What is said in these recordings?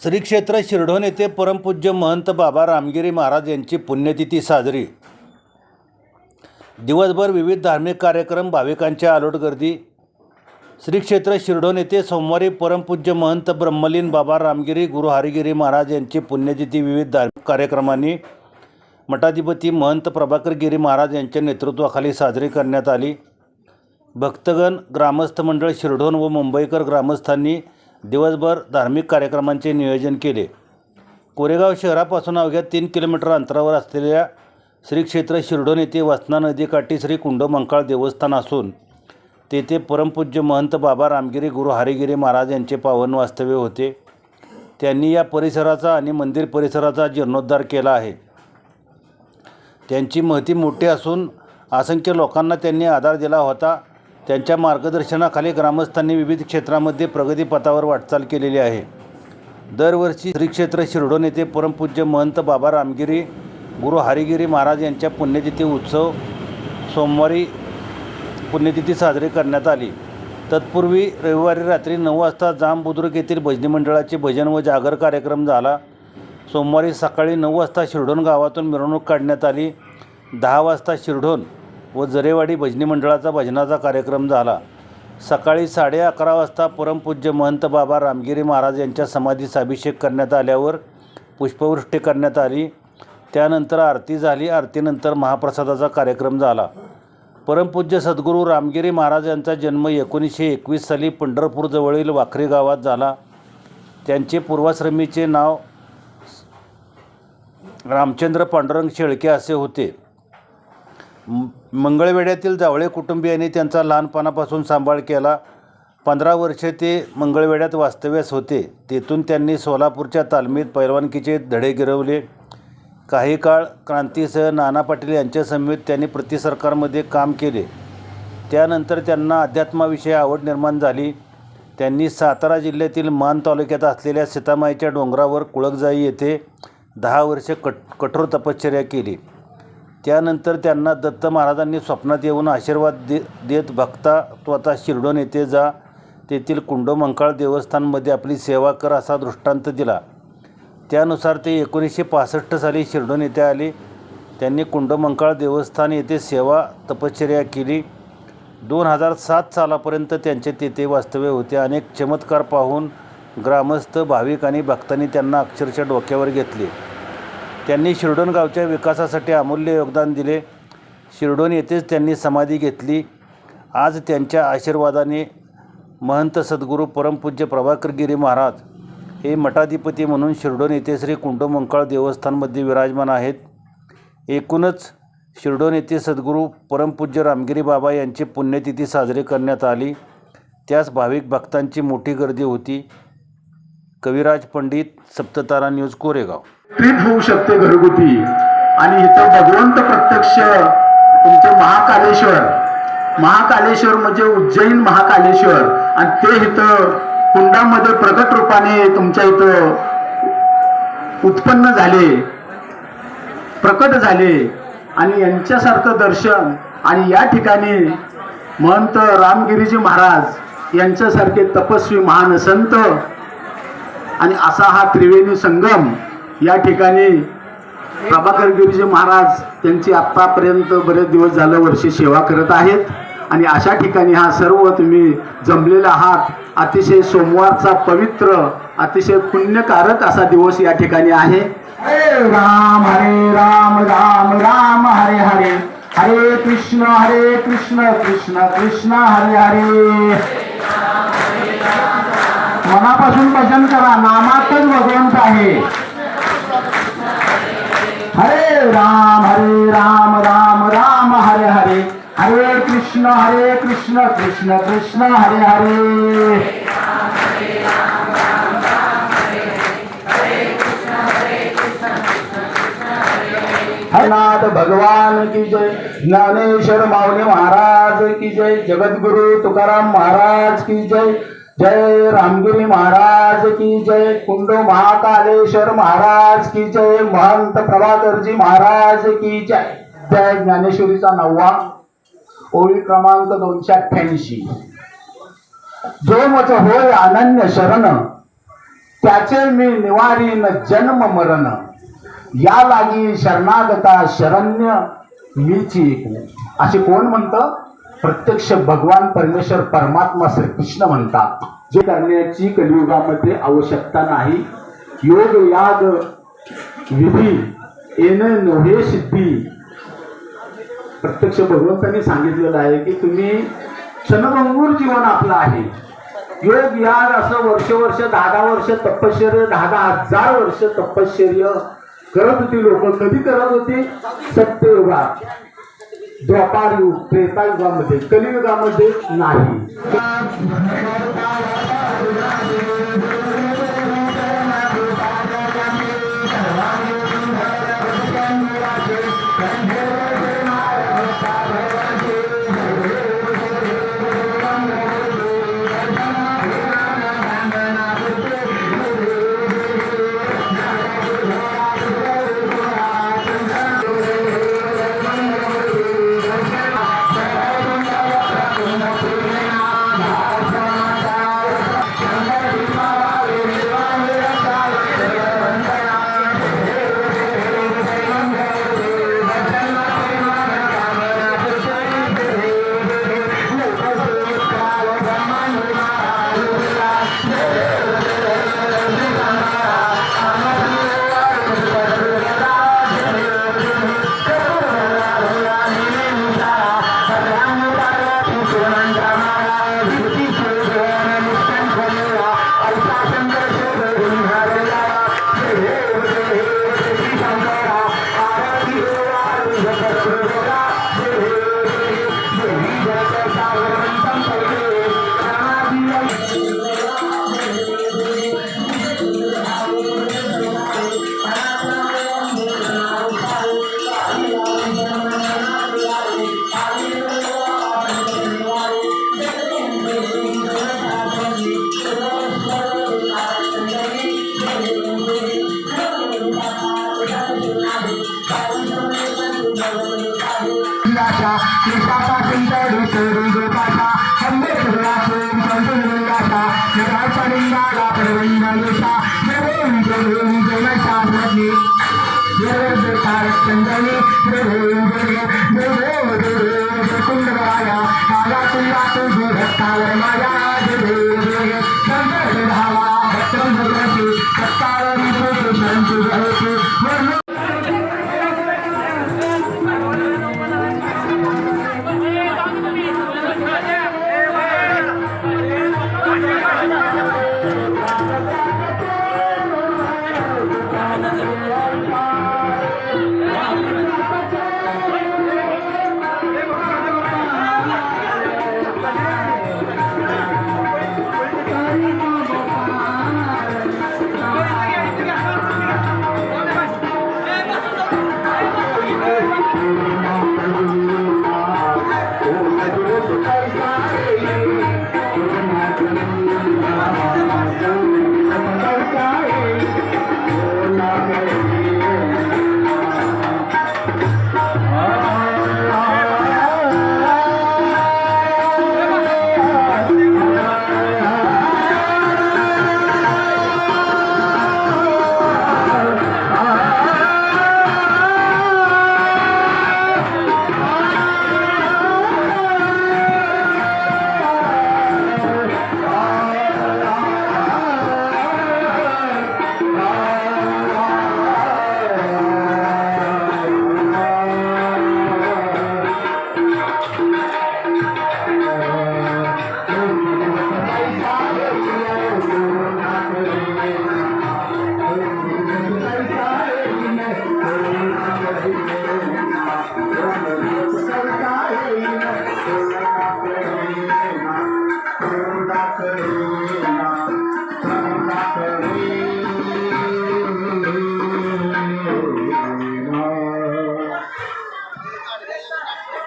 श्री क्षेत्र शिरढोण येथे परमपूज्य महंत बाबा रामगिरी महाराज यांची पुण्यतिथी साजरी. दिवसभर विविध धार्मिक कार्यक्रम भाविकांच्या आलोट गर्दी. श्री क्षेत्र शिरढोण येथे सोमवारी परमपूज्य महंत ब्रह्मलीन बाबा रामगिरी गुरु हरिगिरी महाराज यांची पुण्यतिथी विविध धार्मिक कार्यक्रमांनी. मठाधिपती महंत प्रभाकर गिरी महाराज यांच्या नेतृत्वाखाली साजरी करण्यात आली. भक्तगण ग्रामस्थ मंडळ शिरढोण व मुंबईकर ग्रामस्थांनी दिवसभर धार्मिक कार्यक्रमांचे नियोजन केले. कोरेगाव शहरापासून अवघ्या तीन किलोमीटर अंतरावर असलेल्या श्री क्षेत्र शिरढोण येथे वसना नदीकाठी श्री कुंडमंकाळ देवस्थान असून तेथे परमपूज्य महंत बाबा रामगिरी गुरु हरिगिरी महाराज यांचे पावन वास्तव्य होते. त्यांनी या परिसराचा आणि मंदिर परिसराचा जीर्णोद्धार केला आहे. त्यांची महती मोठी असून असंख्य लोकांना त्यांनी आधार दिला होता. त्यांच्या मार्गदर्शनाखाली ग्रामस्थांनी विविध क्षेत्रामध्ये प्रगतीपथावर वाटचाल केलेली आहे. दरवर्षी श्री क्षेत्र शिरडोन येथे परमपूज्य महंत बाबा रामगिरी गुरु हरिगिरी महाराज यांच्या पुण्यतिथी उत्सव सोमवारी पुण्यतिथी साजरी करण्यात आली. तत्पूर्वी रविवारी रात्री नऊ वाजता जांब बुद्रुक येथील भजनी मंडळाचे भजन व जागर कार्यक्रम झाला. सोमवारी सकाळी नऊ वाजता शिरढोण गावातून मिरवणूक काढण्यात आली. दहा वाजता शिरढोण व जरेवाडी भजनी मंडळाचा भजनाचा कार्यक्रम झाला. सकाळी साडे अकरा वाजता परमपूज्य महंत बाबा रामगिरी महाराज यांच्या समाधीस अभिषेक करण्यात आल्यावर पुष्पवृष्टी करण्यात आली. त्यानंतर आरती झाली. आरतीनंतर महाप्रसादाचा कार्यक्रम झाला. परमपूज्य सद्गुरू रामगिरी महाराज यांचा जन्म एकोणीसशे एकवीस साली पंढरपूरजवळील वाखरी गावात झाला. त्यांचे पूर्वाश्रमीचे नाव रामचंद्र पांडुरंग शेळके असे होते. मंगळवेढ्यातील जावळे कुटुंबियांनी त्यांचा लहानपणापासून सांभाळ केला. पंधरा वर्षे ते मंगळवेढ्यात वास्तव्यास होते. तेथून त्यांनी सोलापूरच्या तालमीत पैलवानकीचे धडे गिरवले. काही काळ क्रांतीसह नाना पाटील यांच्या समेत त्यांनी प्रति सरकारमध्ये काम केले. त्यानंतर त्यांना अध्यात्माविषयी आवड निर्माण झाली. त्यांनी सातारा जिल्ह्यातील मान तालुक्यात असलेल्या सीतामाईच्या डोंगरावर कुळकजाई येथे दहा वर्षे कट कठोर तपश्चर्या केली. त्यानंतर त्यांना दत्त महाराजांनी स्वप्नात येऊन आशीर्वाद दे देत भक्ता तू आता शिरडोन येथे जा तेथील कुंडोमंकाळ देवस्थानमध्ये आपली सेवा कर असा दृष्टांत दिला. त्यानुसार ते एकोणीसशे पासष्ट साली शिरडोन येथे आले. त्यांनी कुंडोमंकाळ देवस्थान येथे सेवा तपश्चर्या केली. दोन हजार सात सालापर्यंत त्यांचे तेथे वास्तव्य होते. अनेक चमत्कार पाहून ग्रामस्थ भाविक आणि भक्तांनी त्यांना अक्षरशः डोक्यावर घेतले. त्यांनी शिरडोन गावच्या विकासासाठी अमूल्य योगदान दिले. शिरडोन येथेच त्यांनी समाधी घेतली. आज त्यांच्या आशीर्वादाने महंत सद्गुरू परमपूज्य प्रभाकर गिरी महाराज हे मठाधिपती म्हणून शिरडोन येथे श्री कुंडमंकाळ देवस्थानमध्ये विराजमान आहेत. एकूणच शिरडोन येथे सद्गुरू परमपूज्य रामगिरी बाबा यांची पुण्यतिथी साजरी करण्यात आली. त्यास भाविक भक्तांची मोठी गर्दी होती. कविराज पंडित सप्ततारा न्यूज कोरेगाव. ट्रीप होऊ शकते घरगुती. आणि इथं भगवंत प्रत्यक्ष तुमचे महाकालेश्वर. महाकालेश्वर म्हणजे उज्जैन महाकालेश्वर. आणि ते इथं कुंडामध्ये प्रगट रूपाने तुमच्या इथं उत्पन्न झाले. प्रकट झाले. आणि यांच्यासारखं दर्शन. आणि या ठिकाणी महंत रामगिरीजी महाराज यांच्यासारखे तपस्वी महान संत. आणि असा हा त्रिवेणी संगम. या ठिकाणी प्रभाकर गिरीजी महाराज त्यांची आत्तापर्यंत बरेच दिवस झालं वर्षी सेवा करत आहेत. आणि अशा ठिकाणी हा सर्व तुम्ही जमलेला आहात. अतिशय सोमवारचा पवित्र अतिशय पुण्यकारक असा दिवस या ठिकाणी आहे. हरे राम हरे राम राम राम हरे हरे. हरे कृष्ण हरे कृष्ण कृष्ण कृष्ण हरे हरे. मनापासून भजन करा. नामातच भगवंत आहे. राम हरे राम राम राम हरे हरे। हरे कृष्ण हरे कृष्ण कृष्ण कृष्ण हरे हरे। हरनाथ भगवान की जय। ज्ञानेश्वर माऊली महाराज की जय। जगद्गुरु तुकाराम महाराज की जय। जय रामगिरी महाराज की जय कुंडो महाकालेश्वर महाराज की जय महंत प्रभाकरजी महाराज की जय. जय ज्ञानेश्वरीचा नववा. ओळी क्रमांक दोनशे अठ्ठ्याऐंशी. जो मच होय अनन्य शरण त्याचे मी निवारीन जन्म मरण. या लागी शरणागता शरण्य मीची एकू. असे कोण म्हणतं? प्रत्यक्ष भगवान परमेश्वर परमात्मा श्रीकृष्ण म्हणतात. जे करण्याची कलियुगामध्ये आवश्यकता नाही. योग याग विधी येणं नव्हे सिद्धी. प्रत्यक्ष भगवंतांनी सांगितलेलं आहे की तुम्ही क्षणभंगूर जीवन आपलं आहे. योग याग असं वर्ष वर्ष दहा दहा वर्ष तपश्चर्य दहा दहा हजार वर्ष तपश्चर्य करत होती लोक. कधी करत होती? सत्ययुगात द्वापार युग त्रेतायुगामध्ये कलियुगामध्ये नाही. कुंडवाया काला तुला तुझे भक्तावर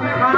Thank.